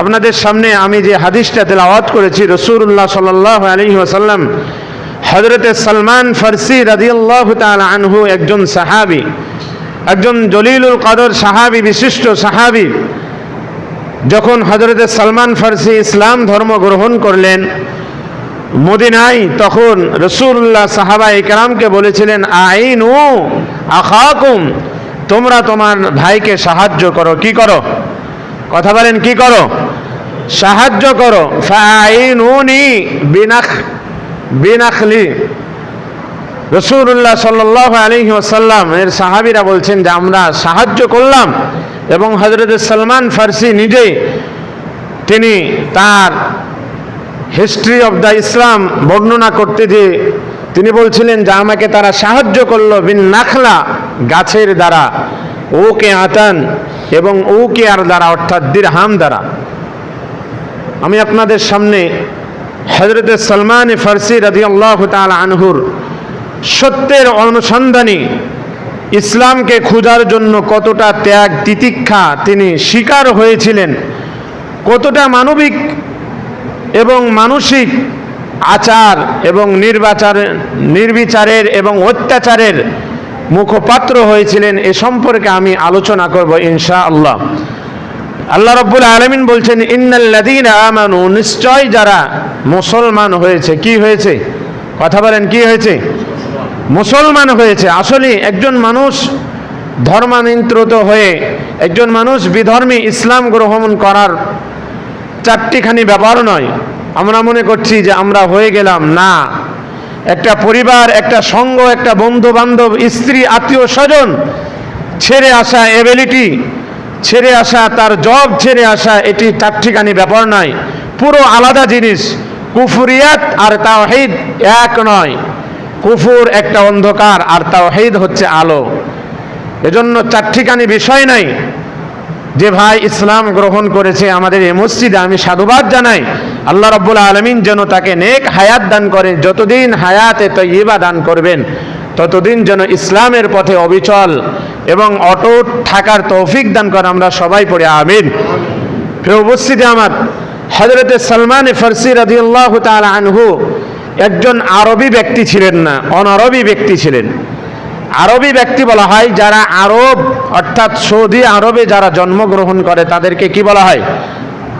আপনাদের সামনে আমি যে হাদিসটা তেলাওয়াত করেছি রসুল্লাহ সাল্লাহ আলহি ওসাল্লাম হজরতে সালমান ফার্সি তাআলা আনহু একজন সাহাবি, একজন জলিলুল কদর সাহাবি, বিশিষ্ট সাহাবি, যখন হজরতে সালমান ফার্সি ইসলাম ধর্ম গ্রহণ করলেন, মদিনায় তখন রসুল্লাহ সাহাবা ইকরামকে বলেছিলেন, আইন আখাকুম, তোমরা তোমার ভাইকে সাহায্য করো, কি করো? কথা বলেন, কি করো? সাহায্য করো। ফাইনুনি বিনাখ, বিনাখলি। রসুল্লাহ সাল্লাহ আলী ওসাল্লাম এর সাহাবিরা বলছেন যে আমরা সাহায্য করলাম এবং হজরত সালমান ফার্সি নিজেই তিনি তার হিস্ট্রি অফ দ্য ইসলাম বর্ণনা করতে যে তিনি বলছিলেন যে আমাকে তারা সাহায্য করল বিন নাখলা গাছের দ্বারা, ওকে আতান। এবং আর দ্বারা, অর্থাৎ দিরহাম দ্বারা। আমি আপনাদের সামনে হজরত সলমান ফার্সি রাজি আল্লাহ আনহুর সত্যের অনুসন্ধানী ইসলামকে খোঁজার জন্য কতটা ত্যাগ, তিতিক্ষা তিনি শিকার হয়েছিলেন, কতটা মানবিক এবং মানসিক আচার এবং নির্বাচার, নির্বিচারের এবং অত্যাচারের মুখপাত্র হয়েছিলেন, এ সম্পর্কে আমি আলোচনা করব ইনশা আল্লাহ আল্লাহ রব্বুল আলমিন বলছেন ইন্নাল্লাদিন আমানু নিশ্চয় যারা মুসলমান হয়েছে, কি হয়েছে? কথা বলেন, কি হয়েছে? মুসলমান হয়েছে। আসলে একজন মানুষ ধর্মান্তরিত হয়ে একজন মানুষ বিধর্মী ইসলাম গ্রহণ করার চারটিখানি ব্যাপার নয়। আমরা মনে করছি যে আমরা হয়ে গেলাম। না একটা পরিবার, একটা সঙ্গ, একটা বন্ধু বান্ধব স্ত্রী, আত্মীয় স্বজন ছেড়ে আসা এবিলিটি ছেড়ে আসা, তার জব ছেড়ে আসা, এটি তার ঠিকানি ব্যাপার নয়। পুরো আলাদা জিনিস। কুফুরিয়াত আর তাওহিদ এক নয়। কুফুর একটা অন্ধকার আর তাওহিদ হচ্ছে আলো। এজন্য চারটিখানি বিষয় নাই। যে ভাই ইসলাম গ্রহণ করেছে আমাদের এই মসজিদে, আমি সাধুবাদ জানাই। আল্লাহ রব্বুল আলমিন যেন তাকে নেক হায়াত দান করে, যতদিন হায়াতে তৈবা দান করবেন, ততদিন যেন ইসলামের পথে অবিচল এবং অটুট থাকার তৌফিক দান করে আমরা সবাই পড়ে, আমিন। প্রিয় উপস্থিতি আমার হজরতে সলমান ফার্সি রাদিউল্লাহ তাল আনহু একজন আরবি ব্যক্তি ছিলেন না অনারবি ব্যক্তি ছিলেন। আরবি ব্যক্তি বলা হয়, যারা আরব, অর্থাৎ সৌদি আরবে যারা জন্মগ্রহণ করে, তাদেরকে কি বলা হয়?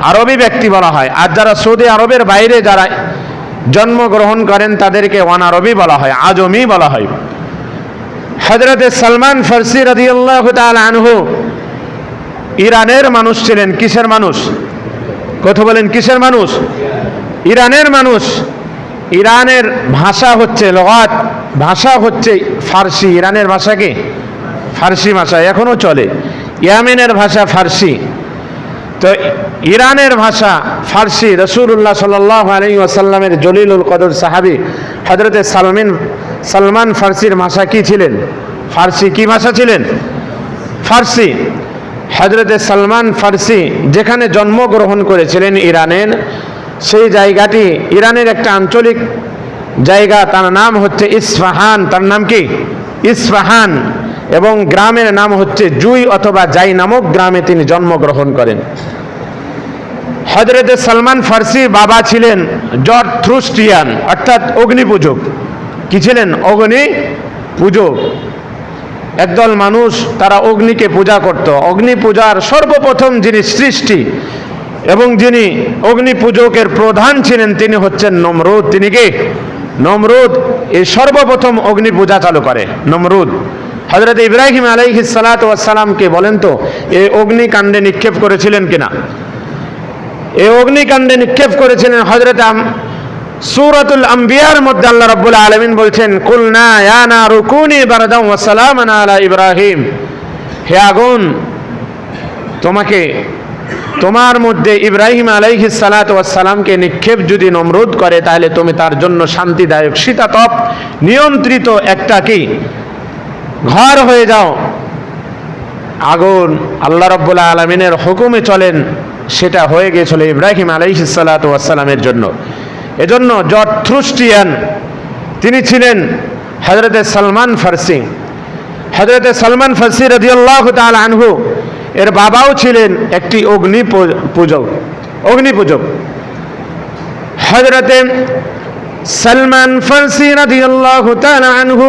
আরবি ব্যক্তি বলা হয়। আর যারা সৌদি আরবের বাইরে যারা জন্মগ্রহণ করেন, তাদেরকে অনারবি বলা হয়, আজমি বলা হয়। হজরতে সালমান ফার্সি রাদিউল্লাহ আনহু ইরানের মানুষ ছিলেন। কিসের মানুষ? কথা বলেন, কিসের মানুষ? ইরানের মানুষ। ইরানের ভাষা হচ্ছে লগাত, ভাষা হচ্ছে ফার্সি। ইরানের ভাষা কি? ফার্সি ভাষা এখনও চলে। ইয়ামেনের ভাষা ফার্সি। তো ইরানের ভাষা ফার্সি। রসুল্লাহ সাল্লাহ আলী আসাল্লামের জলিলুল কদর সাহাবি হজরতে সালমিন, সালমান ফার্সির ভাষা কি ছিলেন? ফার্সি কি ভাষা ছিলেন? ফার্সি। হজরতে সালমান ফার্সি, যেখানে জন্মগ্রহণ করেছিলেন ইরানের সেই জায়গাটি ইরানের একটা আঞ্চলিক জায়গা, তার নাম হচ্ছে ইসফাহান। তার নাম কি? ইসফাহান। এবং গ্রামের নাম হচ্ছে জুই অথবা জাই নামক গ্রামে তিনি জন্মগ্রহণ করেন। হজরতে সালমান ফার্সি বাবা ছিলেন জর্জ থ্রুস্টিয়ান অর্থাৎ অগ্নি পূজক কি ছিলেন? অগ্নি পূজক একদল মানুষ তারা অগ্নিকে পূজা করত। অগ্নি পূজার সর্বপ্রথম যিনি সৃষ্টি এবং যিনি অগ্নি পূজকের প্রধান ছিলেন, তিনি হচ্ছেন নমরুদ। তিনি কে? নমরুদ এই সর্বপ্রথম অগ্নি পূজা চালু করে। নমরুদ। হজরত ইব্রাহিম আলাইহি সালাতামকে বলেন তো এই অগ্নিকাণ্ডে নিক্ষেপ করেছিলেন কিনা? এই অগ্নিকাণ্ডে নিক্ষেপ করেছিলেন হজরত সুরাতুল আম্বিয়ার মধ্যে আল্লাহ রাব্বুল আলামিন বলছেন, কুলনা ইয়া নারু কুনি বারদাম ওয়া সালামান আলা ইব্রাহিম। হে আগুন, তোমাকে তোমার মধ্যে ইব্রাহিম আলাইহি সালাত সালামকে নিক্ষেপ যদি নমরুদ করে, তাহলে তুমি তার জন্য শান্তিদায়ক শীতাতপ নিয়ন্ত্রিত একটা কি? ঘর হয়ে যাও। আগুন আল্লাহ রব্বুল আলমিনের হুকুমে চলেন, সেটা হয়ে গেছিল ইব্রাহিম আলাইহি সালাত সালামের জন্য। এজন্য জর্জ থ্রুস্টিয়ান তিনি ছিলেন হজরতে সালমান ফার্সি। হজরতে সালমান ফার্সি রদিয়াল্লাহ তাল আনহু এর বাবাও ছিলেন একটি অগ্নি পূজক অগ্নি পূজক। হজরতে সালমান ফার্সি রাদিয়াল্লাহু তাআলা আনহু,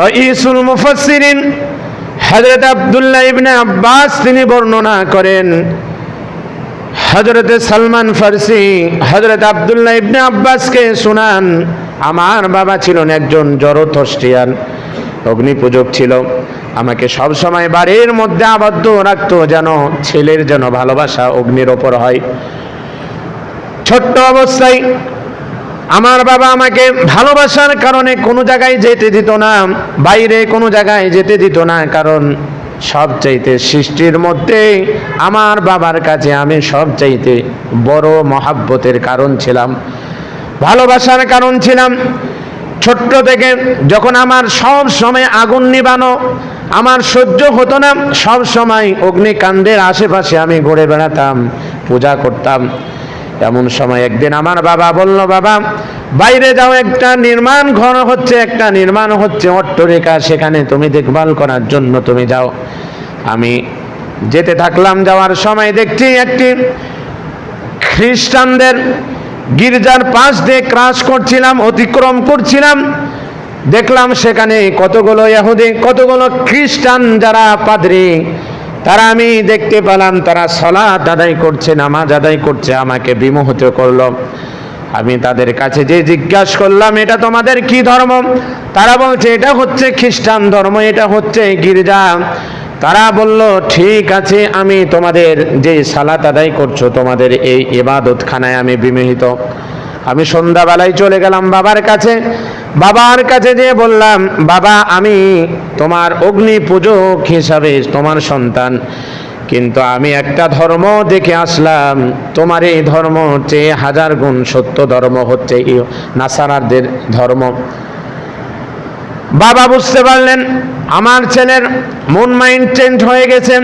রাইসুল মুফাসসিরিন হযরত আব্দুল্লাহ ইবনে আব্বাস তিনি বর্ণনা করেন, হযরত সালমান ফার্সি হযরত আব্দুল্লাহ ইবনে আব্বাসকে শুনান, আমার বাবা ছিলেন একজন জরথস্টিয়ান অগ্নি পূজক ছিল। আমাকে সব সময় বাড়ির মধ্যে আবদ্ধ রাখতো যেন ছেলের যেন ভালোবাসা অগ্নির ওপর হয়। ছোট্ট অবস্থায় আমার বাবা আমাকে ভালোবাসার কারণে কোনো জায়গায় যেতে দিত না, বাইরে কোনো জায়গায় যেতে দিত না, কারণ সব চাইতে সৃষ্টির মধ্যে আমার বাবার কাছে আমি সব চাইতে বড় মহাব্বতের কারণ ছিলাম। ভালোবাসার কারণ ছিলাম। ছোট্ট থেকে যখন আমার সব সময় আগুন নিবানো, আমার সহ্য হতো না, সব সময় অগ্নিকাণ্ডের আশেপাশে আমি ঘুরে বেড়াতাম, পূজা করতাম। এমন সময় একদিন আমার বাবা বলল, বাবা, বাইরে যাও, একটা নির্মাণ ঘর হচ্ছে, একটা নির্মাণ হচ্ছে অট্টরেখা, সেখানে তুমি দেখভাল করার জন্য তুমি যাও। আমি যেতে থাকলাম, যাওয়ার সময় দেখছি একটি খ্রিস্টানদের গির্জার পাশ দিয়ে ক্রাশ করছিলাম, অতিক্রম করছিলাম। দেখলাম সেখানে কতগুলো ইহুদি, কতগুলো খ্রিস্টান যারা পাদ্রী, তারা আমি দেখতে পেলাম, তারা সলাৎ আদায় করছে, নামাজ আদায় করছে, আমাকে বিমোহিত করল। আমি তাদের কাছে যে জিজ্ঞাসা করলাম, এটা তোমাদের কি ধর্ম? তারা বলছে, এটা হচ্ছে খ্রিস্টান ধর্ম, এটা হচ্ছে গির্জা। তারা বলল, ঠিক আছে, আমি তোমাদের যে সালাত আদায় করছ, তোমাদের এই ইবাদতখানায় আমি বিমোহিত। আমি সন্ধ্যাবেলায় চলে গেলাম বাবার কাছে। বাবার কাছে যেয়ে বললাম, বাবা, আমি তোমার অগ্নি পূজক হিসাবে তোমার সন্তান। কিন্তু আমি একটা ধর্ম দেখে আসলাম, তোমার এই ধর্ম চেয়ে হাজার গুণ সত্য ধর্ম হচ্ছে নাসারারদের ধর্ম। বাবা বুঝতে পারলেন, আমার ছেলের মন মাইন্ড চেঞ্জ হয়ে গেছে।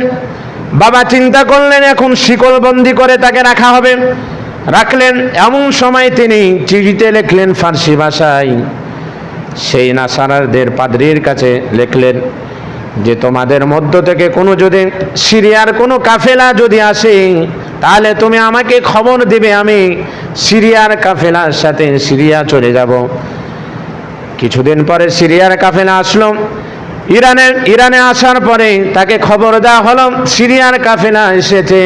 বাবা চিন্তা করলেন, এখন শিকলবন্দি করে তাকে রাখা হবে। রাখলেন, এমন সময় তিনি চিঠিতে লিখলেন ফার্সি ভাষায়। সেই নাসারারদের পাদ্রির কাছে লিখলেন যে, তোমাদের মধ্য থেকে কোনো যদি সিরিয়ার কোনো কাফেলা যদি আসে, তাহলে তুমি আমাকে খবর দিবে, আমি সিরিয়ার কাফেলার সাথে সিরিয়া চলে যাব। কিছুদিন পরে সিরিয়ার কাফেলা আসলো। ইরানে ইরানে আসার পরে তাকে খবর দেওয়া হলো, সিরিয়ার কাফেলা এসেছে।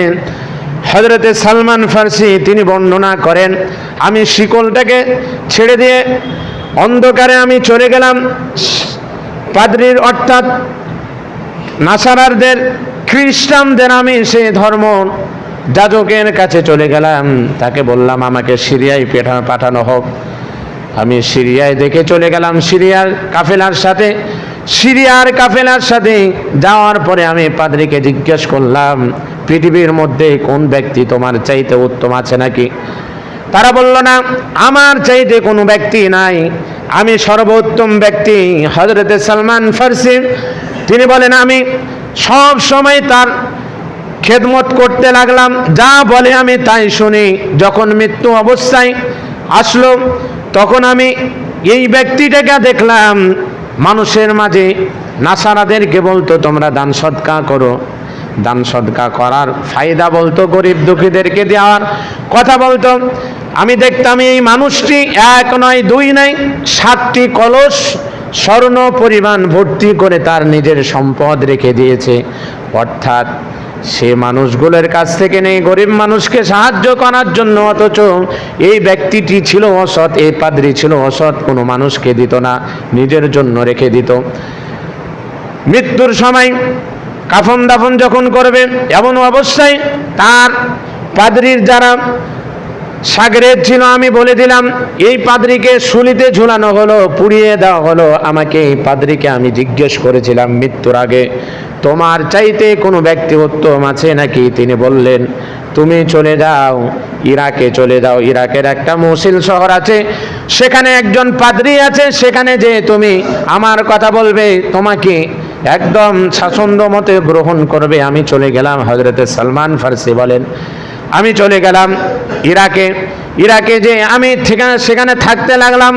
হজরতে সালমান ফার্সি, তিনি বর্ণনা করেন, আমি শিকলটাকে ছেড়ে দিয়ে অন্ধকারে আমি চলে গেলাম। পাদ্রির অর্থাৎ নাসারারদের, খ্রিস্টানদের আমি সে ধর্ম যাজকের কাছে চলে গেলাম। তাকে বললাম, আমাকে সিরিয়ায় পেঠা, পাঠানো হোক। আমি সিরিয়ায় দেখে চলে গেলাম সিরিয়ার কাফেলার সাথে। সিরিয়ার কাফেলার সাথে যাওয়ার পরে আমি পাদ্রিকে জিজ্ঞেস করলাম, পৃথিবীর মধ্যে কোন ব্যক্তি তোমার চাইতে উত্তম আছে নাকি? তারা বলল, না, আমার চাইতে কোনো ব্যক্তি নাই। আমি সর্বোত্তম ব্যক্তি হজরতে সালমান ফার্সি। তিনি বলেন, আমি সব সময় তার খেদমত করতে লাগলাম। যা বলে আমি তাই শুনি। যখন মৃত্যু অবস্থায় আসলো তখন আমি এই ব্যক্তিটাকে দেখলাম, মানুষের মাঝে নাসারাদেরকে বলতো, তোমরা দান সৎকা করো। দান সদকা করার ফায়দা বলতো গরিব দুঃখীদেরকে দেওয়ার কথা বলতো। আমি দেখতাম এই মানুষটি এক নয়, দুই নয়, সাতটি কলস স্বর্ণ পরিমাণ ভর্তি করে তার নিজের সম্পদ রেখে দিয়েছে। অর্থাৎ সে মানুষগুলোর কাছ থেকে নেই, গরিব মানুষকে সাহায্য করার জন্য অথচ এই ব্যক্তিটি ছিল অসৎ, এই পাদ্রি ছিল অসৎ, কোনো মানুষকে দিত না, নিজের জন্য রেখে দিত। মৃত্যুর সময় কাফন দাফন যখন করবে, এমন অবস্থায় তার পাদ্রির যারা সাগরের ছিল আমি বলে দিলাম, এই পাদ্রিকে শুলিতে ঝুলানো হলো, পুড়িয়ে দেওয়া হলো। আমাকে এই পাদ্রিকে আমি জিজ্ঞেস করেছিলাম মৃত্যুর আগে, তোমার চাইতে কোনো ব্যক্তি উত্তম আছে নাকি? তিনি বললেন, তুমি চলে যাও, ইরাকে চলে যাও। ইরাকের একটা মসিল শহর আছে, সেখানে একজন পাদ্রি আছে, সেখানে যে তুমি আমার কথা বলবে, তোমাকে একদম শাসন্দ মতে গ্রহণ করবে। আমি চলে গেলাম হজরতে সালমান ফার্সি বলেন আমি চলে গেলাম ইরাকে। ইরাকে যে আমি সেখানে থাকতে লাগলাম।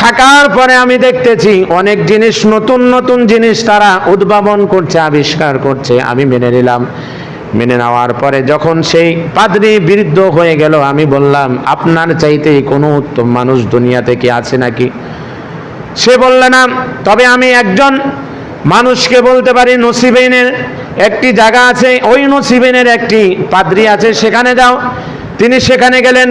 থাকার পরে আমি দেখতেছি অনেক জিনিস, নতুন নতুন জিনিস তারা উদ্ভাবন করছে, আবিষ্কার করছে। আমি মেনে নিলাম। মেনে নেওয়ার পরে যখন সেই পাদ্রি বিরুদ্ধ হয়ে গেল, আমি বললাম, আপনার চাইতে কোনো উত্তম মানুষ দুনিয়াতে কি আছে নাকি? সে বলল, না। তবে আমি একজন মানুষকে বলতে পারি নসিবেনের একটি জায়গা আছে ওই নসিবেনের একটি পাদ্রি আছে সেখানে যাও। তিনি সেখানে গেলেন।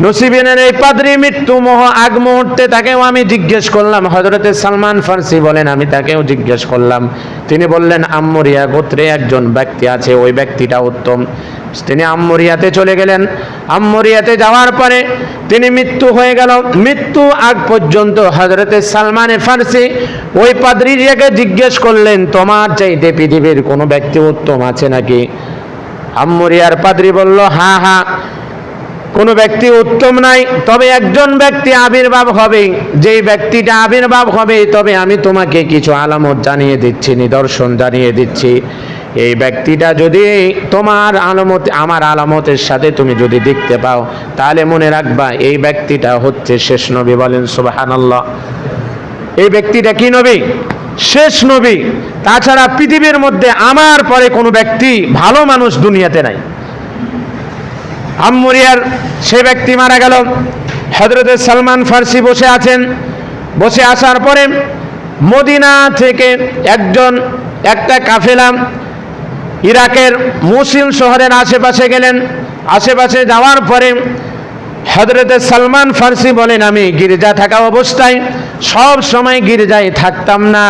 নসিবেনের এই পাদ্রি মৃত্যু মোহ আগ মুহূর্তে তাকেও আমি জিজ্ঞেস করলাম। হজরতে সালমান ফার্সি বলেন, আমি তাকেও জিজ্ঞেস করলাম। তিনি বললেন আম্মরিয়া গোত্রে একজন ব্যক্তি আছে, ওই ব্যক্তিটা উত্তম। তিনি আম্মরিয়াতে চলে গেলেন। আম্মরিয়াতে যাওয়ার পরে তিনি মৃত্যু হয়ে গেল। মৃত্যু আগ পর্যন্ত হজরতে সালমানে ফার্সি ওই পাদ্রিজিয়াকে জিজ্ঞেস করলেন, তোমার চাইতে পৃথিবীর কোনো ব্যক্তি উত্তম আছে নাকি? আম্মরিয়ার পাদ্রি বলল হা হ্যাঁ। কোনো ব্যক্তি উত্তম নাই, তবে একজন ব্যক্তি আবির্ভাব হবে। যেই ব্যক্তিটা আবির্ভাব হবে, তবে আমি তোমাকে কিছু আলামত জানিয়ে দিচ্ছি, নিদর্শন জানিয়ে দিচ্ছি। এই ব্যক্তিটা যদি তোমার আলামত, আমার আলামতের সাথে তুমি যদি দেখতে পাও, তাহলে মনে রাখবা, এই ব্যক্তিটা হচ্ছে শেষ নবী বলেন, সুবহানাল্লাহ। এই ব্যক্তিটা কি নবী? শেষ নবী। তাছাড়া পৃথিবীর মধ্যে আমার পরে কোনো ব্যক্তি ভালো মানুষ দুনিয়াতে নাই। আম্মুরিয়ার সে ব্যক্তি মারা গেল। হজরতের সালমান ফার্সি বসে আছেন। বসে আসার পরে মদিনা থেকে একজন, একটা কাফেলা ইরাকের মুসিল শহরের আশেপাশে গেলেন। আশেপাশে যাওয়ার পরে হজরতে সালমান ফার্সি বলেন, আমি গির্জা থাকা অবস্থায় সব সময় গির্জায় থাকতাম না।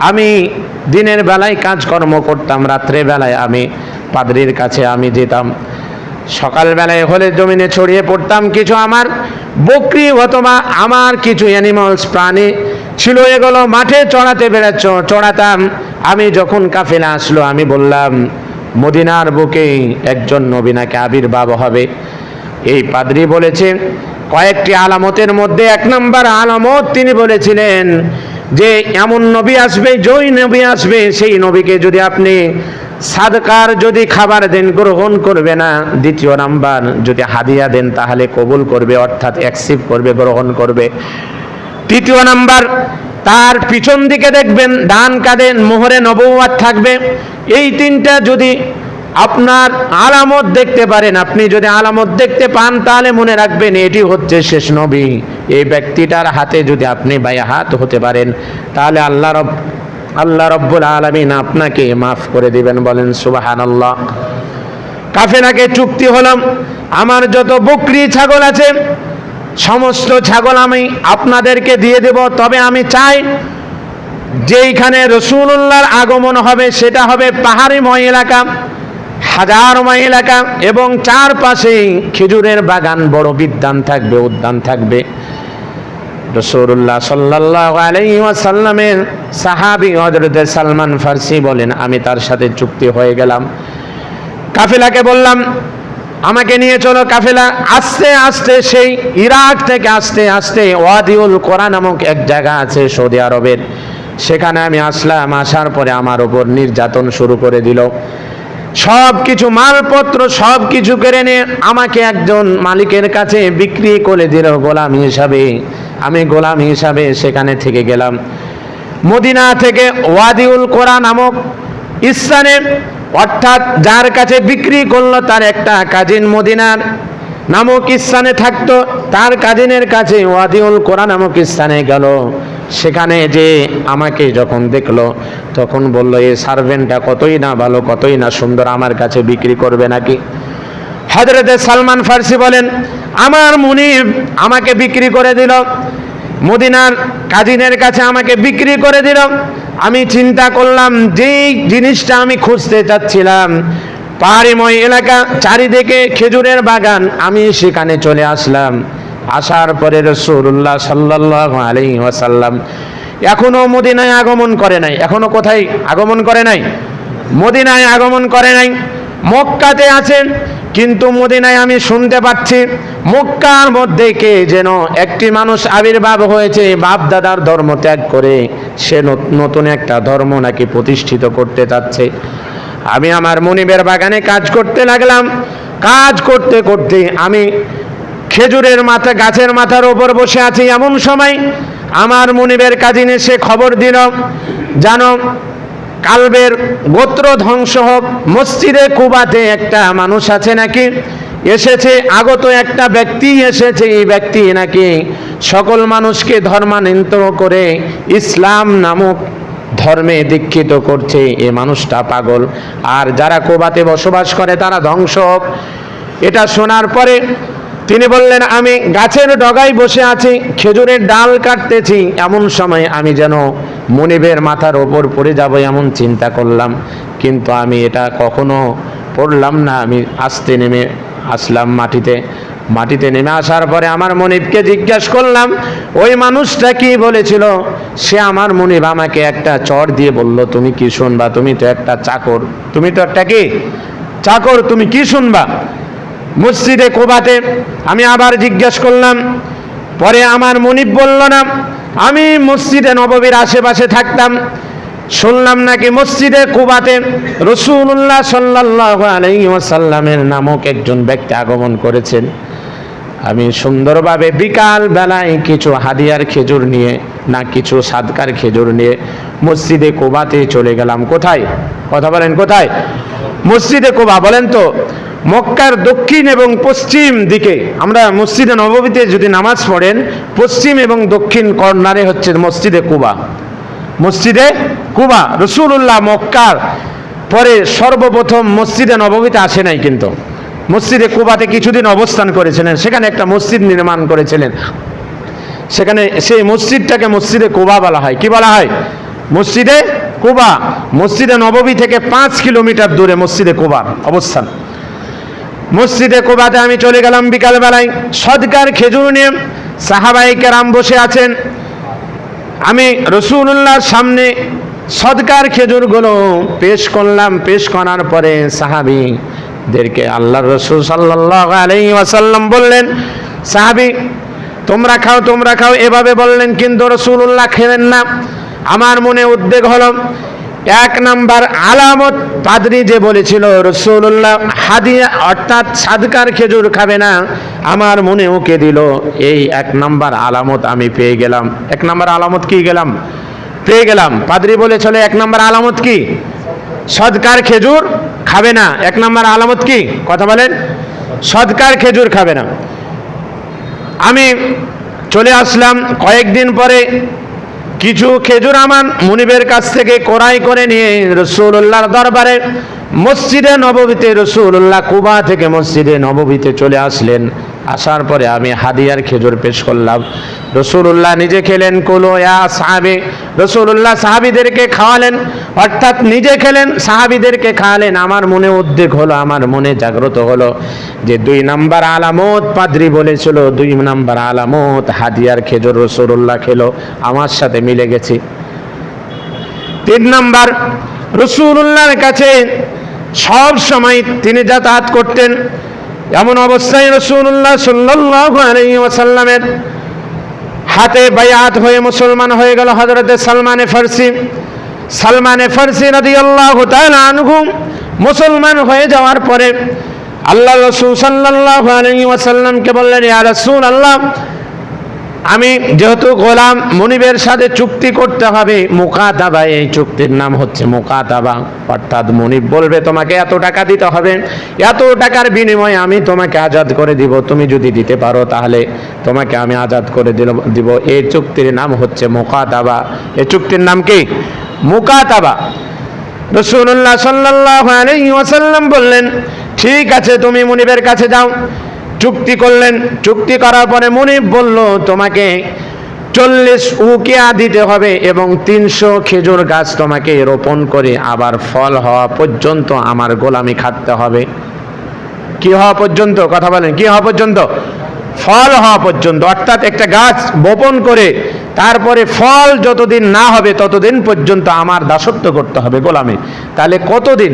আমি দিনের বেলায় কাজকর্ম করতাম রাত্রে বেলায় আমি পাদ্রির কাছে আমি যেতাম। সকালবেলায় হলে জমিনে ছড়িয়ে পড়তাম কিছু আমার, বকরি অথবা আমার কিছু অ্যানিমালস প্রাণী ছিল এগুলো মাঠে চড়াতে বেড়াচ্ছ, চড়াতাম। আমি যখন কাফেলা আসলো, আমি বললাম, মদিনার বুকে একজন নবীনাকে আবির্ভাব হবে? এই পাদ্রি বলেছে কয়েকটি আলামতের মধ্যে এক নম্বর আলামত তিনি বলেছিলেন যে, এমন নবী আসবে জয় নবী আসবে, সেই নবীকে যদি আপনি সাদকার যদি খাবার দেন, গ্রহণ করবে না। দ্বিতীয় নাম্বার, যদি হাদিয়া দেন, তাহলে কবুল করবে, অর্থাৎ অ্যাকসেপ্ট করবে, গ্রহণ করবে। তৃতীয় নাম্বার, তার পিছন দিকে দেখবেন, ডান কাঁধে মোহরে নবুয়াত থাকবে। এই তিনটা যদি আপনার আলামত দেখতে পারেন। আপনি যদি আলামত দেখতে পান, তাহলে মনে রাখবেন এটি হচ্ছে শেষ নবী। এই ব্যক্তিটার হাতে যদি আপনি বাই হাত হতে পারেন, তাহলে আল্লাহ রব, আল্লাহ রব্বুল আলমিন আপনাকে মাফ করে দিবেন, বলেন সুবাহান আল্লাহ কাফেলাকে চুক্তি হলাম, আমার যত বকরি ছাগল আছে, সমস্ত ছাগল আমি আপনাদেরকে দিয়ে দেব, তবে আমি চাই যেইখানে রসুল্লাহর আগমন হবে, সেটা হবে পাহাড়িময় এলাকা। হাজারময় এলাকা এবং চারপাশে খেজুরের বাগান, বড় বিদ্যান থাকবে, উদ্যান থাকবে। রসুল্লাহ সাল্লাহ আলাইহি ওয়াসাল্লামের সাহাবি হজরত সালমান ফার্সি বলেন, আমি তার সাথে চুক্তি হয়ে গেলাম। কাফেলাকে বললাম, আমাকে নিয়ে চলো কাফেলা। আস্তে আস্তে সেই ইরাক থেকে আস্তে আস্তে ওয়াদিউল কোরআন নামক এক জায়গা আছে সৌদি আরবের। সেখানে আমি আসলাম, আসার পরে আমার ওপর নির্যাতন শুরু করে দিল। সব কিছু মালপত্র সব কিছু কেড়ে নিয়ে আমাকে একজন মালিকের কাছে বিক্রি করে দিল গোলাম হিসাবে। আমি গোলাম হিসাবে সেখানে থেকে গেলাম। মদিনা থেকে ওয়াদিউল কোরা নামক স্থানে অর্থাৎ যার কাছে বিক্রি করল তার একটা কাজিন মদিনার। নামক স্থানে থাকতো, তার কাজিনের কাছে ওয়াদিউল কোরআন নামক স্থানে গেল। সেখানে যে আমাকে যখন দেখল, তখন বলল এই সার্ভেন্টটা কতই না ভালো, কতই না সুন্দর, আমার কাছে বিক্রি করবে নাকি? হজরতে সালমান ফার্সি বলেন, আমার মুনিব আমাকে বিক্রি করে দিল, মদিনার কাজিনের কাছে আমাকে বিক্রি করে দিল। আমি চিন্তা করলাম, যেই জিনিসটা আমি খুঁজতে চাচ্ছিলাম পাহাড়িময় এলাকা, চারিদিকে খেজুরের বাগান। আমি সেখানে চলে আসলাম। আসার পরে রসুল্লাহ সাল্লাহ আলী ওয়াসাল্লাম এখনও মদিনায় আগমন করে নাই। এখনও কোথায় আগমন করে নাই? মদিনায় আগমন করে নাই। মক্কাতে আছেন, কিন্তু মদিনায় আমি শুনতে পাচ্ছি, মক্কার মধ্যে কে যেন একটি মানুষ আবির্ভাব হয়েছে বাপ দাদার ধর্ম ত্যাগ করে সে নতুন একটা ধর্ম নাকি প্রতিষ্ঠিত করতে চাচ্ছে। আমি আমার মনিবের বাগানে কাজ করতে লাগলাম। কাজ করতে করতে আমি খেজুরের মাথা, গাছের মাথার ওপর বসে আছি এমন সময় আমার মনিবের কাজিন এসে খবর দিল, জানো, কালবের গোত্র ধ্বংস হোক, মসজিদে কুবাতে একটা মানুষ আছে নাকি? এসেছে, আগত একটা ব্যক্তি এসেছে, এই ব্যক্তি নাকি সকল মানুষকে ধর্মান্তর করে ইসলাম নামক ধর্মে দীক্ষিত করছে এ মানুষটা পাগল। আর যারা কোবাতে বসবাস করে, তারা ধ্বংস এটা শোনার পরে তিনি বললেন, আমি গাছের ডগায় বসে আছি, খেজুরের ডাল কাটতেছি। এমন সময় আমি যেন মনিবের মাথার ওপর পড়ে যাব এমন চিন্তা করলাম। কিন্তু আমি এটা কখনো পড়লাম না। আমি আসতে নেমে আসলাম মাটিতে। মাটিতে নেমে আসার পরে আমার মনিবকে জিজ্ঞাসা করলাম, ওই মানুষটা কি বলেছিল? সে আমার মনিব আমাকে একটা চর দিয়ে বলল, তুমি কি শুনবা? তুমি তো একটা চাকর। তুমি তো একটা কি? চাকর, তুমি কি শুনবা? মসজিদে কোবাতে আমি আবার জিজ্ঞেস করলাম, পরে আমার মনিব বলল, না, আমি মসজিদে নববীর আশেপাশে থাকতাম। শুনলাম নাকি মসজিদে কুবাতে রসুল্লাহ সাল্লাহ আলাইসাল্লামের নামক একজন ব্যক্তি আগমন করেছেন। আমি সুন্দরভাবে বিকাল বেলায় কিছু হাদিয়ার খেজুর নিয়ে, না কিছু সাদকার খেজুর নিয়ে মসজিদে কোবাতে চলে গেলাম। কোথায়? কথা বলেন, কোথায়? মসজিদে কোবা, বলেন তো। মক্কার দক্ষিণ এবং পশ্চিম দিকে, আমরা মসজিদে নববীতে যদি নামাজ পড়েন, পশ্চিম এবং দক্ষিণ কর্নারে হচ্ছে মসজিদে কুবা। মসজিদে কুবা রসুল্লাহ মক্কার পরে সর্বপ্রথম মসজিদে নবমীতে আসে নাই কিন্তু। মসজিদে কুবাতে কিছুদিন অবস্থান করেছিলেন, সেখানে একটা মসজিদ নির্মাণ করেছিলেন। সেখানে সেই মসজিদটাকে মসজিদে কুবা বলা হয়। কি বলা হয়? মসজিদে কুবা। মসজিদে নববী থেকে পাঁচ কিলোমিটার দূরে মসজিদে কুবার অবস্থান। মসজিদে কোবাতে আমি চলে গেলাম বিকালবেলায়। সদকার খেজুর নিয়ে সাহাবাই কেরাম বসে আছেন। আমি রসুল্লাহর সামনে সদকার খেজুরগুলো পেশ করলাম। পেশ করার পরে সাহাবিদেরকে আল্লাহ রসুল সাল্লাহ আলাই ওয়াসাল্লাম বললেন, সাহাবি, তোমরা খাও তোমরা খাও। এভাবে বললেন, কিন্তু রসুল্লাহ খেলেন না। আমার মনে উদ্বেগ হলো, এক নাম্বার আলামত পাদরি যে বলেছিল রসুল্লাহ হাদিয়া অর্থাৎ সাদকার খেজুর খাবে না। আমার মনে ওকে দিল, এই এক নাম্বার আলামত আমি পেয়ে গেলাম। এক নাম্বার আলামত কি গেলাম? পেয়ে গেলাম। পাদরি বলেছিল, এক নাম্বার আলামত কি? সদকার খেজুর খাবে না। এক নম্বর আলামত কি? কথা বলেন। সৎকার খেজুর খাবে না। আমি চলে আসলাম কয়েকদিন পরে কিছু খেজুর আমান মুনিবের কাছ থেকে কোরাই করে নিয়ে রসুল্লাহর দরবারে মসজিদে নববীতে রসুল্লাহ কুবা থেকে মসজিদে নববীতে চলে আসলেন। আসার পরে আমি হাদিয়ার খেজুর পেশ করলাম। রসুল্লাহ নিজে খেলেন, কুলো সাহাবি। রসুল্লাহ সাহাবিদেরকে খাওয়ালেন, অর্থাৎ নিজে খেলেন, সাহাবিদেরকে খাওয়ালেন। আমার মনে উদ্বেগ হলো, আমার মনে জাগ্রত হলো যে দুই নাম্বার আলামত পাদ্রি বলেছিল, দুই নাম্বার আলামত হাদিয়ার খেজুর রসুল্লাহ খেলো, আমার সাথে মিলে গেছে। তিন নাম্বার রসুল্লাহর কাছে সব সময় তিনি যাতায়াত করতেন। এমন অবস্থায় রসুল্লাহ সাল্লাহ আলাইসাল্লামের হাতে বায়াত হয়ে মুসলমান হয়ে গেল হজরতে সালমানে ফার্সি। সালমানে ফার্সি নদী আল্লাহ আনহু মুসলমান হয়ে যাওয়ার পরে আল্লাহ রসুল সাল্লাহ আলী ওয়াসাল্লামকে বললেন, ইয়া রসুল আল্লাহ আমি যেহেতু গোলাম মনিবের সাথে চুক্তি করতে হবে, মোকাতাবা এই চুক্তির নাম হচ্ছে মোকাতাবা। অর্থাৎ মনিব বলবে, তোমাকে এত টাকা দিতে হবে, এত টাকার বিনিময়ে আমি তোমাকে আজাদ করে দিব। তুমি যদি দিতে পারো, তাহলে তোমাকে আমি আজাদ করে দিল দিব। এই চুক্তির নাম হচ্ছে মোকাতাবা। এই চুক্তির নাম কি? মোকাতাবা। রসুল্লাহ সাল্লাহ আলাইহি ওয়াসাল্লাম বললেন, ঠিক আছে, তুমি মনিবের কাছে যাও। চুক্তি করলেন। চুক্তি করার পরে মনিব বলল, তোমাকে চল্লিশ উকিয়া দিতে হবে এবং তিনশো খেজুর গাছ তোমাকে রোপণ করে আবার ফল হওয়া পর্যন্ত আমার গোলামি খাটতে হবে। কি হওয়া পর্যন্ত? কথা বলেন, কি হওয়া পর্যন্ত? ফল হওয়া পর্যন্ত। অর্থাৎ একটা গাছ বপন করে তারপরে ফল যতদিন না হবে ততদিন পর্যন্ত আমার দাসত্ব করতে হবে গোলামি। তাহলে কতদিন?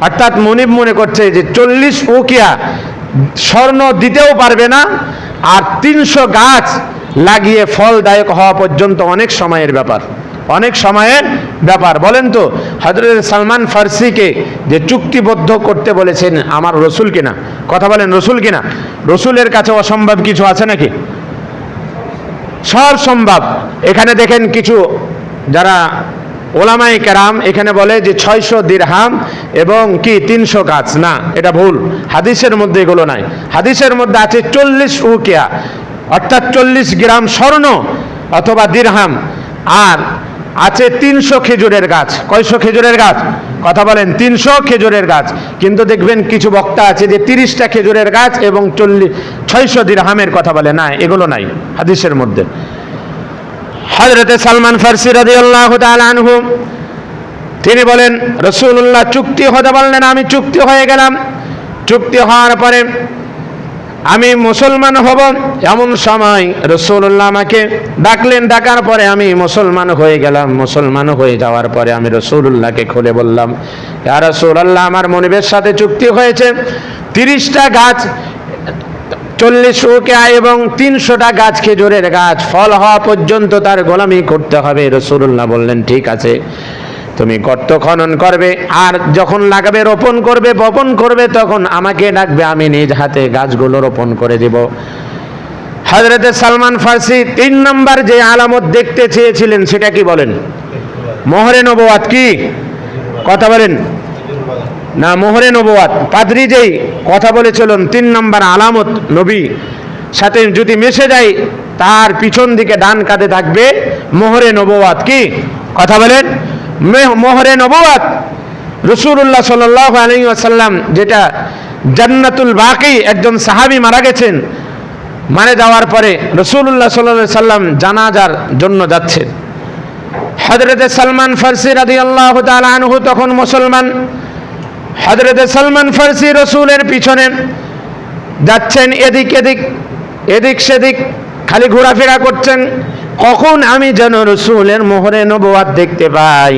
অর্থাৎ মনিব মনে করছে যে চল্লিশ উকিয়া স্বর্ণ দিতেও পারবে না, আর তিনশো গাছ লাগিয়ে ফলদায়ক হওয়া পর্যন্ত অনেক সময়ের ব্যাপার, অনেক সময়ের ব্যাপার। বলেন তো হজরত সালমান ফার্সিকে যে চুক্তিবদ্ধ করতে বলেছেন আমার রসুল কিনা? কথা বলেন, রসুল কিনা? রসুলের কাছে অসম্ভব কিছু আছে নাকি? সব সম্ভব। এখানে দেখেন কিছু যারা ওলামাই কেরাম এখানে বলে যে ছয়শো দিরহাম এবং কি তিনশো গাছ। না, এটা ভুল। হাদিসের মধ্যে এগুলো নাই। হাদিসের মধ্যে আছে চল্লিশ উকিয়া, অর্থাৎ চল্লিশ গ্রাম স্বর্ণ অথবা দিরহাম। আর আছে তিনশো খেজুরের গাছ। কয়শো খেজুরের গাছ? কথা বলেন, তিনশো খেজুরের গাছ। কিন্তু দেখবেন কিছু বক্তা আছে যে তিরিশটা খেজুরের গাছ এবং চল্লিশ ছয়শো দিরহামের কথা বলে। না, এগুলো নাই হাদিসের মধ্যে। হজরতে সালমান ফার্সি রাজি আল্লাহ আনহু, তিনি বলেন রসুল্লাহ চুক্তি হতে বললেন, আমি চুক্তি হয়ে গেলাম। চুক্তি হওয়ার পরে আমি মুসলমান হব। এমন সময় রসুল্লাহ আমাকে ডাকলেন। ডাকার পরে আমি মুসলমান হয়ে গেলাম। মুসলমান হয়ে যাওয়ার পরে আমি রসুল্লাহকে খুলে বললাম, ইয়া রসুল্লাহ আমার মনিবের সাথে চুক্তি হয়েছে। তিরিশটা গাছ চল্লিশ উকে এবং তিনশোটা গাছ খেজুরের গাছ, ফল হওয়া পর্যন্ত তার গোলামি করতে হবে। রসুল্লাহ বললেন, ঠিক আছে, তুমি গর্ত খনন করবে, আর যখন লাগাবে রোপণ করবে, বপন করবে, তখন আমাকে ডাকবে, আমি নিজ হাতে গাছগুলো রোপণ করে দেব। হজরতে সালমান ফার্সি তিন নম্বর যে আলামত দেখতে চেয়েছিলেন, সেটা কি বলেন? মোহরে নবুয়াত কি? কথা বলেন। না মোহরে নবুয়াত, পাদ্রি যেই কথা বলেছিলেন, তিন নম্বর আলামত নবী। সাথে যদি মিশে যায়, তার পিছন দিকে ডান কাঁধে থাকবে মোহরে নবুয়াত। কি? কথা বলেন। মোহরে নবুয়াত রসুল্লাহ সাল্লাহ আলী আসাল্লাম যেটা জান্নাতুল বাকি, একজন সাহাবী মারা গেছেন মারে যাওয়ার পরে রসুল্লাহ সাল্লাহ সাল্লাম জানাজার জন্য যাচ্ছেন। হজরতে সালমান ফার্সি রাদি আল্লাহ তখন মুসলমান হজরতে সালমান ফার্সি রসুলের পিছনে যাচ্ছেন, এদিক এদিক এদিক সেদিক, খালি ঘোরাফেরা করছেন, কখন আমি যেন রসুলের মোহরে নবুয়াত দেখতে পাই?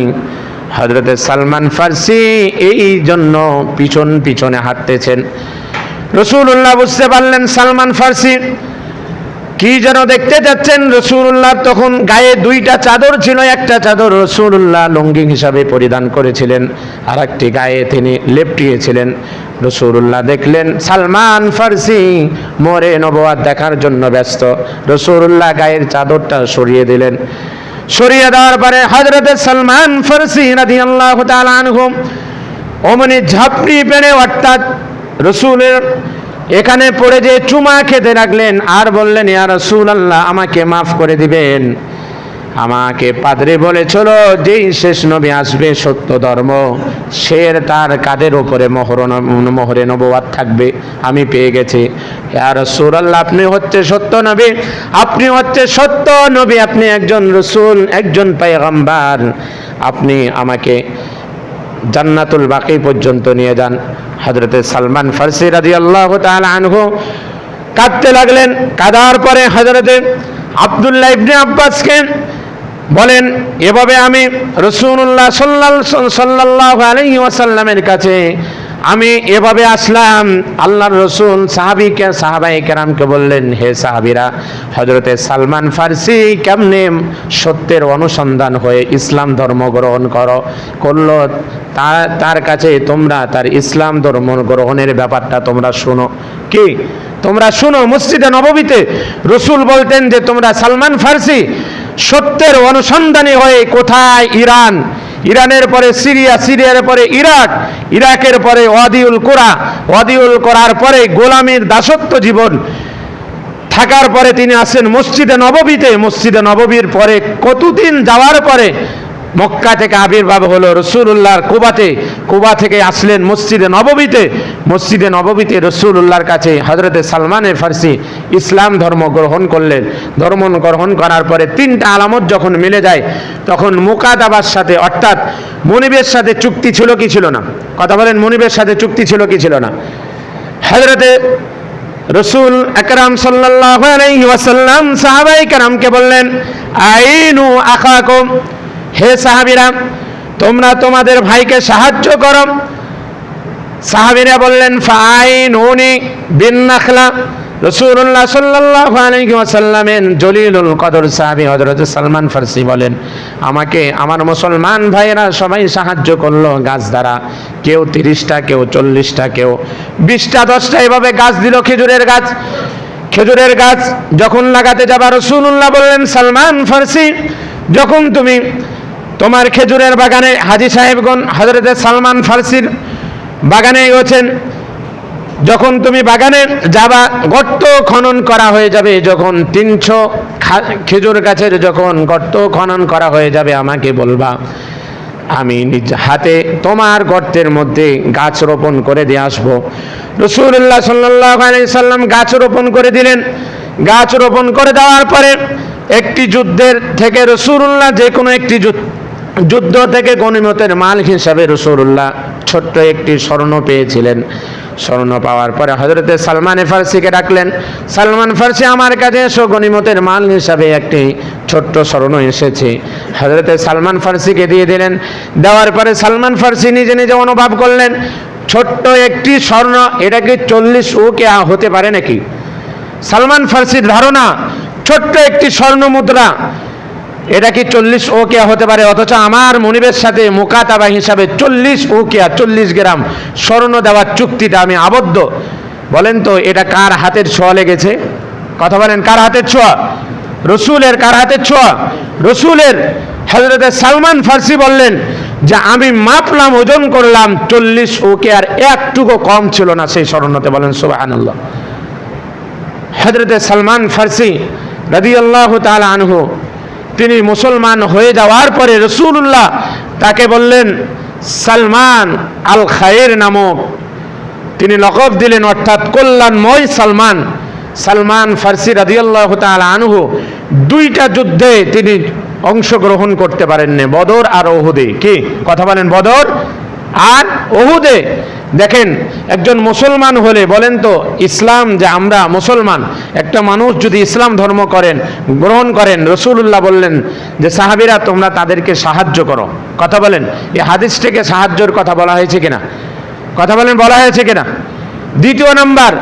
হজরতে সালমান ফার্সি এই জন্য পিছন পিছনে হাঁটতেছেন। রসুল্লাহ বুঝতে পারলেন সালমান ফার্সি কি যেন দেখতে যাচ্ছেন রসুল্লাহ? তখন গায়ে দুইটা চাদর ছিল, একটা চাদর রসুল্লাহ লঙ্গি হিসাবে পরিধান করেছিলেন আর একটি গায়ে তিনি লেপটিয়েছিলেন। রসুল্লাহ দেখলেন, সালমান ফার্সি মোরে নবাদ দেখার জন্য ব্যস্ত। রসুল্লাহ গায়ের চাদরটা সরিয়ে দিলেন। সরিয়ে দেওয়ার পরে হজরত সালমান ফার্সি রাদি আল্লাহ অমনি ঝাপড়ি পেড়ে, অর্থাৎ রসুলের এখানে পড়ে যে চুমা খেতে লাগলেন, আর বললেন, ইয়া রসুল আল্লাহ আমাকে মাফ করে দিবেন। আমাকে পাদ্রে চলো, যেই শেষ নবী আসবে, সত্য ধর্ম সের তার কাদের ওপরে মোহর মোহরে নববাদ থাকবে, আমি পেয়ে গেছি। রসুল আল্লাহ আপনি হচ্ছে সত্য নবী, আপনি হচ্ছে সত্য নবী, আপনি একজন রসুল, একজন পায়গাম্বার, আপনি আমাকে জান্নাতুল বাকি পর্যন্ত নিয়ে যান। হজরতে সালমান ফার্সি রাজি আল্লাহ আনহু কাঁদতে লাগলেন। কাঁদার পরে হজরতে আবদুল্লাহ ইবনে আব্বাসকে বলেন, এভাবে আমি রসুল্লাহ সাল্লাহ সাল্লাহ আলহি ওয়াসাল্লামের কাছে আমি এভাবে আসলাম, আল্লাহর রসুল সাহাবিকে সাহাবাই কেরামকে বললেন, হে সাহাবিরা হজরতে সালমান ফার্সি কেমনে সত্যের অনুসন্ধান হয়ে ইসলাম ধর্ম গ্রহণ করো? করল তার তার কাছে তোমরা তার ইসলাম ধর্ম গ্রহণের ব্যাপারটা তোমরা শোনো। কি? তোমরা শুনো, মসজিদে নববীতে রসুল বলতেন যে, তোমরা সালমান ফার্সি সত্যের অনুসন্ধানী হয়ে কোথায়? ইরান। ইরানের পরে সিরিয়া, সিরিয়ার পরে ইরাক, ইরাকের পরে ওয়াদিউল কোরা। ওয়াদিউল কোরার পরে গোলামীর দাসত্ব জীবন। থাকার পরে তিনি আসেন মসজিদে নববীতে। মসজিদে নববীর পরে কতদিন যাওয়ার পরে মক্কা থেকে আবির্ভাব হলো রসুল্লাহর কুবাতে। কুবা থেকে আসলেন মসজিদে নববীতে। মসজিদে নববীতে রসুল্লাহর কাছে হজরতে সালমানের ফার্সি ইসলাম ধর্ম গ্রহণ করলেন। ধর্ম গ্রহণ করার পরে তিনটা আলামত যখন মিলে যায়, তখন মুকাদাবার সাথে, অর্থাৎ মনিবের সাথে চুক্তি ছিল কি ছিল না? কথা বলেন, মনিবের সাথে চুক্তি ছিল কি ছিল না? হজরতে রসুল আকরাম সাল্লাল্লাহু আলাইহি ওয়াসাল্লাম সাহাবাই কারামকে বললেন, আইনু আখাকুম। হে সাহাবীরা, তোমরা তোমাদের ভাইকে সাহায্য করো। সাহাবীরা বললেন ফাইন উনি বিন নাখলা রসুল্লাহ সাল্লাল্লাহু আলাইহি ওয়াসাল্লামের জলিলুল কদর সাহাবী হযরত সালমান ফারসি বলেন, আমাকে, আমার মুসলমান ভাইয়েরা সবাই সাহায্য করল গাছ দ্বারা। কেউ তিরিশটা, কেউ চল্লিশটা, কেউ বিশটা, দশটা এভাবে গাছ দিল খেজুরের গাছ। খেজুরের গাছ যখন লাগাতে যাবা রসুল্লাহ বললেন, সালমান ফারসি, যখন তুমি তোমার খেজুরের বাগানে হাজি সাহেবগণ হজরতে সালমান ফার্সির বাগানে গেছেন। যখন তুমি বাগানে যাবা, গর্ত খনন করা হয়ে যাবে। যখন তিনশো খেজুর গাছের যখন গর্ত খনন করা হয়ে যাবে, আমাকে বলবা, আমি নিজ হাতে তোমার গর্তের মধ্যে গাছ রোপণ করে দিয়ে আসব। রসুল্লাহ সাল্লাহ সাল্লাম গাছ রোপণ করে দিলেন। গাছ রোপণ করে দেওয়ার পরে একটি যুদ্ধের থেকে রসুল্লাহ যে কোনো একটি যুদ্ধ যুদ্ধ থেকে গণিমতের মাল হিসাবে রসুল্লাহ ছোট্ট একটি স্বর্ণ পেয়েছিলেন। স্বর্ণ পাওয়ার পরে হজরতে সালমান ফার্সিকে ডাকলেন, সালমান ফার্সি, আমার কাছে এসো, গণিমতের মাল হিসাবে একটি ছোট্ট স্বর্ণ এসেছে। হজরতে সালমান ফার্সিকে দিয়ে দিলেন। দেওয়ার পরে সালমান ফার্সি নিজে নিজে অনুভব করলেন, ছোট্ট একটি স্বর্ণ, এটা কি চল্লিশ ওকে হতে পারে নাকি? সালমান ফার্সির ধারণা, ছোট্ট একটি স্বর্ণ মুদ্রা এটা কি চল্লিশ ওকিয়া হতে পারে? অথচ আমার মনিবের সাথে মোকাতাবা হিসাবে চল্লিশ ওকিয়া, চল্লিশ গ্রাম স্বর্ণ দেওয়ার চুক্তিটা আমি আবদ্ধ। বলেন তো, এটা কার হাতের ছোঁয়া লেগেছে? কথা বলেন, কার হাতের ছোঁয়া? রসুলের কার হাতের ছোঁয়া? রসুলের হজরতে সালমান ফার্সি বললেন যে, আমি মাপলাম, ওজন করলাম, চল্লিশ ওকে আর একটুকু কম ছিল না সেই স্বর্ণতে। বলেন সুবাহ আল্লাহ হজরতে সালমান ফার্সি রদি আল্লাহ আনহু তিনি মুসলমান হয়ে যাওয়ার পরে রসুল্লাহ তাকে বললেন, সালমান আল খায়ের নামক তিনি লকব দিলেন, অর্থাৎ কল্যাণময় সালমান। সালমান ফার্সি রাজিউল্লাহ তাল আনহু, দুইটা যুদ্ধে তিনি অংশগ্রহণ করতে পারেননি। বদর আর ওহুদে কি? কথা বলেন, বদর আর ওহুদে, দেখেন, একজন মুসলমান হলে, বলেন তো, ইসলাম যে আমরা মুসলমান, একটা মানুষ যদি ইসলাম ধর্ম করেন, গ্রহণ করেন রসুল্লাহ বললেন যে, সাহাবিরা, তোমরা তাদেরকে সাহায্য করো। কথা বলেন, এই হাদিস থেকে সাহায্যের কথা বলা হয়েছে কিনা? কথা বলেন, বলা হয়েছে কিনা? দ্বিতীয় নাম্বার,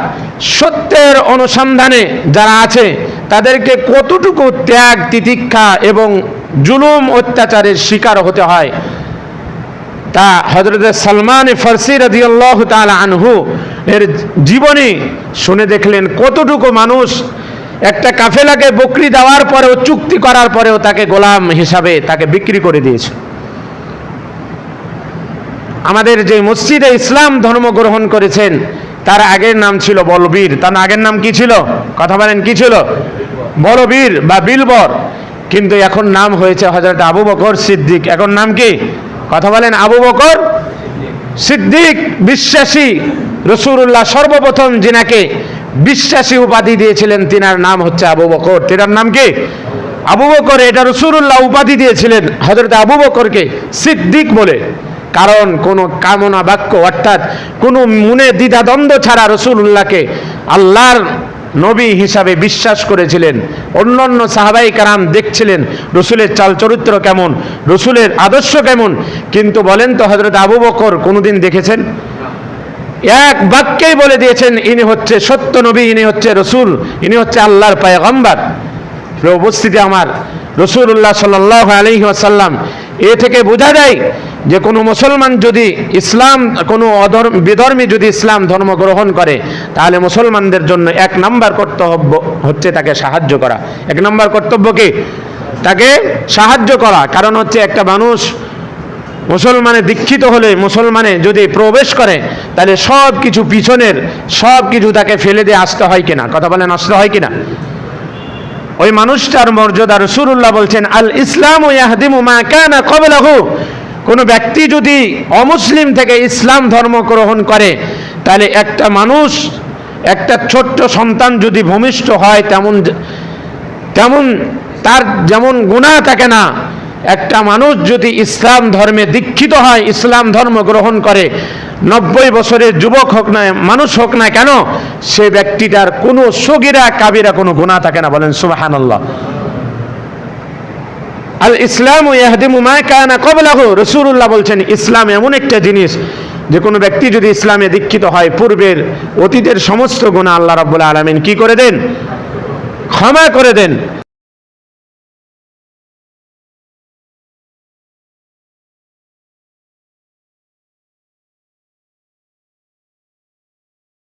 সত্যের অনুসন্ধানে যারা আছে, তাদেরকে কতটুকু ত্যাগ, তিতিক্ষা এবং জুলুম অত্যাচারের শিকার হতে হয় তা হজরত সালমান ফার্সি রাদিয়াল্লাহু তাআলা আনহু এর জীবনে শুনে দেখলেন কতটুকু মানুষ একটা কাফেলাকে বকরি দেওয়ার পরেও, চুক্তি করার পরেও তাকে গোলাম হিসাবে তাকে বিক্রি করে দিয়েছে। আমাদের যে মসজিদে ইসলাম ধর্ম গ্রহণ করেছেন, তার আগের নাম ছিল বলবীর। তার আগের নাম কি ছিল? কথা বলেন, কি ছিল? বলবীর বা বিলবর। কিন্তু এখন নাম হয়েছে হজরত আবু বকর সিদ্দিক। এখন নাম কি? কথা বলেন আবু বকর সিদ্দিক বিশ্বাসী রসুল্লাহ সর্বপ্রথম যিনাকে বিশ্বাসী উপাধি দিয়েছিলেন, তিনার নাম হচ্ছে আবু বকর। তিনার নাম কি? আবু বকর, এটা রসুরুল্লাহ উপাধি দিয়েছিলেন হজরত আবু বকরকে সিদ্দিক বলে। কারণ কোনো কামনা বাক্য অর্থাৎ কোনো মনে দ্বিধাদ্বন্দ্ব ছাড়া রসুল্লাহকে আল্লাহর নবী হিসাবে বিশ্বাস করেছিলেন। অন্য অন্য সাহাবাই কারাম দেখছিলেন রসুলের চাল চরিত্র কেমন, রসুলের আদর্শ কেমন। কিন্তু বলেন তো হজরত আবু বকর কোনোদিন দেখেছেন? এক বাক্যেই বলে দিয়েছেন, ইনি হচ্ছে সত্য নবী, ইনি হচ্ছে রসুল, ইনি হচ্ছে আল্লাহর পায়গম্বার। উপস্থিতি আমার রসুল্লাহ সাল্লাহ আলহি আসাল্লাম এ থেকে বোঝা যায় যে কোনো মুসলমান যদি ইসলাম, কোনো অধর্ম, বিধর্মী যদি ইসলাম ধর্ম গ্রহণ করে, তাহলে মুসলমানদের জন্য এক নাম্বার কর্তব্য হচ্ছে তাকে সাহায্য করা। এক নাম্বার কর্তব্য কি? তাকে সাহায্য করা। কারণ হচ্ছে একটা মানুষ মুসলমানে দীক্ষিত হলে, মুসলমানে যদি প্রবেশ করে, তাহলে সব কিছু পিছনের সব কিছু তাকে ফেলে দিয়ে আসতে হয় কিনা? কথা বলেন, আসতে হয় কিনা? ওই মানুষটার মর্যাদা রসুল্লাহ বলছেন, আল ইসলাম ও ইয়াহদিমু মা কানা কবলাহু কোনো ব্যক্তি যদি অমুসলিম থেকে ইসলাম ধর্ম গ্রহণ করে, তাহলে একটা মানুষ, একটা ছোট্ট সন্তান যদি ভূমিষ্ঠ হয়, তেমন তেমন তার যেমন গুণা থাকে না একটা মানুষ যদি ইসলাম ধর্মে দীক্ষিত হয়, ইসলাম ধর্ম গ্রহণ করে, নব্বই বছরের যুবক হোক না, মানুষ হোক না কেন, সে ব্যক্তিটার কোনো সগিরা, কাবিরা কোনো গুণা থাকে না। বলেন সুবাহান আল ইসলাম কবলাহু বলছেন, ইসলাম এমন একটা জিনিস যে কোনো ব্যক্তি যদি ইসলামে দীক্ষিত হয়, পূর্বের অতীতের সমস্ত গুণা আল্লাহ রাব্বুল আলামিন কি করে দেন? ক্ষমা করে দেন।